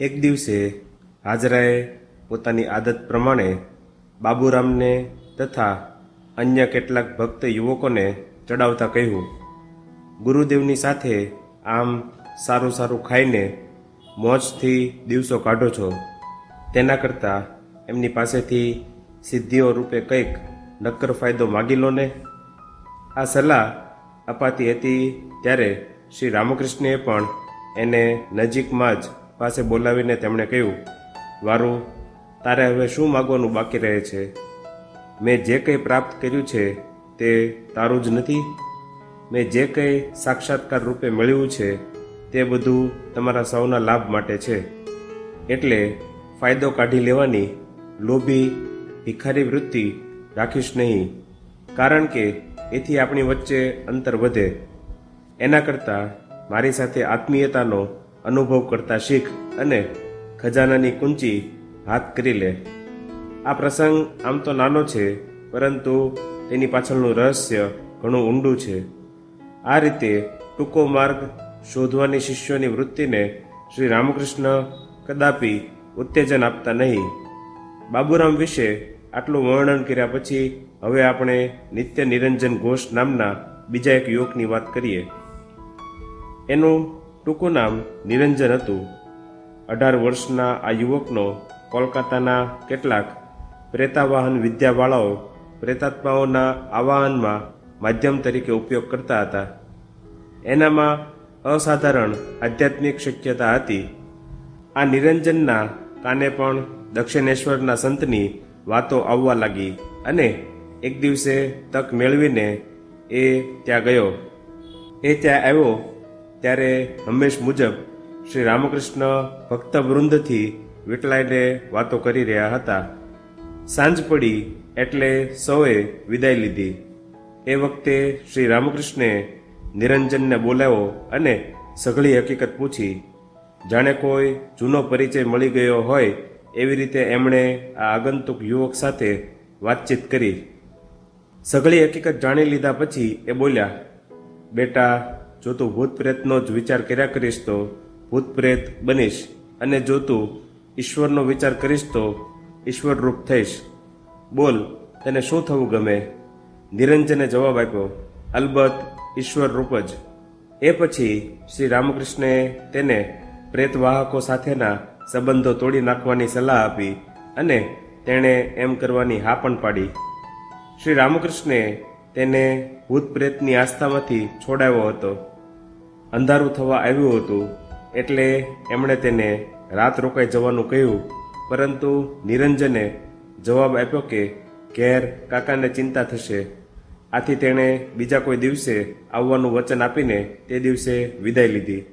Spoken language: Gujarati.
એક દિવસે હાજરાએ પોતાની આદત પ્રમાણે બાબુરામને તથા અન્ય કેટલાક ભક્ત યુવકોને ચડાવતા કહ્યું, ગુરુદેવની સાથે આમ સારું સારું ખાઈને મોજથી દિવસો કાઢો છો. તેના કરતાં એમની પાસેથી સિદ્ધિઓ રૂપે કંઈક નક્કર ફાયદો માગી લો ને. આ સલાહ અપાતી હતી ત્યારે શ્રી રામકૃષ્ણએ પણ એને નજીકમાં જ પાસે બોલાવીને તેમણે કહ્યું, વારુ, તારે હવે શું માગવાનું બાકી રહે છે? મેં જે કંઈ પ્રાપ્ત કર્યું છે તે તારું જ નથી? મેં જે કંઈ સાક્ષાત્કાર રૂપે મળ્યું છે તે બધું તમારા સૌના લાભ માટે છે. એટલે ફાયદો કાઢી લેવાની લોભી, ભિખારી વૃત્તિ રાખીશ નહીં. કારણ કે એથી આપણી વચ્ચે અંતર વધે. એના કરતાં મારી સાથે આત્મીયતાનો અનુભવ કરતા શીખ અને ખજાનાની કુંચી હાથ કરી લે. આ પ્રસંગ આમ તો નાનો છે, પરંતુ તેની પાછળનું રહસ્ય ઘણું ઊંડું છે. આ રીતે ટૂંકો માર્ગ શોધવાની શિષ્યોની વૃત્તિને શ્રી રામકૃષ્ણ કદાપી ઉત્તેજન આપતા નહીં. બાબુરામ વિશે આટલું વર્ણન કર્યા પછી હવે આપણે નિત્ય નિરંજન ઘોષ નામના બીજા એક યુવકની વાત કરીએ. એનું ટૂંકું નામ નિરંજન હતું. અઢાર વર્ષના આ યુવકનો કોલકાતાના કેટલાક પ્રેતાવાહન વિદ્યાવાળાઓ પ્રેતાત્માઓના આવાહનમાં માધ્યમ તરીકે ઉપયોગ કરતા હતા. એનામાં અસાધારણ આધ્યાત્મિક શક્યતા હતી. આ નિરંજનના કાને પણ દક્ષિણેશ્વરના સંતની વાતો આવવા લાગી અને એક દિવસે તક મેળવીને એ ત્યાં ગયો. એ ત્યાં આવ્યો ત્યારે હંમેશ મુજબ શ્રી રામકૃષ્ણ ભક્ત વૃંદથી વીટલાઈને વાતો કરી રહ્યા હતા. સાંજ પડી એટલે સૌએ વિદાય લીધી. એ વખતે શ્રી રામકૃષ્ણે નિરંજનને બોલાવ્યો અને સઘળી હકીકત પૂછી, જાણે કોઈ જૂનો પરિચય મળી ગયો હોય એવી રીતે એમણે આ આગંતુક યુવક સાથે વાતચીત કરી? સઘળી હકીકત જાણી લીધા પછી એ બોલ્યા, બેટા જો તું ભૂત પ્રેતનો જ વિચાર કર્યા કરીશ તો ભૂત પ્રેત બનીશ. અને જો તું ઈશ્વરનો વિચાર કરીશ તો ઈશ્વરરૂપ થઈશ. બોલ, તને શું થવું ગમે? નિરંજને જવાબ આપ્યો, અલબત્ત ઈશ્વર રૂપ જ. એ પછી શ્રી રામકૃષ્ણે તેને પ્રેતવાહકો સાથેના સંબંધો તોડી નાખવાની સલાહ આપી અને તેણે એમ કરવાની હા પણ પાડી. શ્રી રામકૃષ્ણે તેને ભૂત પ્રેતની આસ્થામાંથી છોડાવ્યો હતો. અંધારું થવા આવ્યું હતું, એટલે એમણે તેને રાત રોકાઈ જવાનું કહ્યું, પરંતુ નિરંજને જવાબ આપ્યો કે, ઘેર કાકાને ચિંતા થશે. આથી તેણે બીજા કોઈ દિવસે આવવાનું વચન આપીને તે દિવસે વિદાય લીધી.